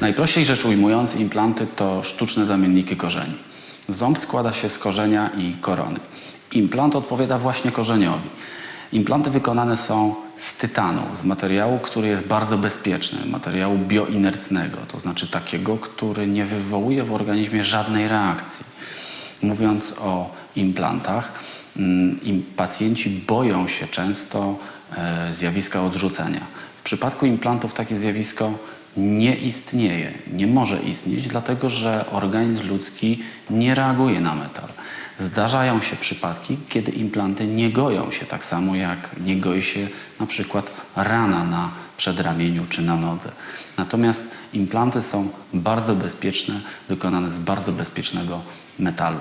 Najprościej rzecz ujmując, implanty to sztuczne zamienniki korzeni. Ząb składa się z korzenia i korony. Implant odpowiada właśnie korzeniowi. Implanty wykonane są z tytanu, z materiału, który jest bardzo bezpieczny, materiału bioinertnego, to znaczy takiego, który nie wywołuje w organizmie żadnej reakcji. Mówiąc o implantach, mm, im pacjenci boją się często e, zjawiska odrzucenia. W przypadku implantów takie zjawisko nie istnieje, nie może istnieć, dlatego że organizm ludzki nie reaguje na metal. Zdarzają się przypadki, kiedy implanty nie goją się tak samo jak nie goi się na przykład rana na przedramieniu czy na nodze. Natomiast implanty są bardzo bezpieczne, wykonane z bardzo bezpiecznego metalu.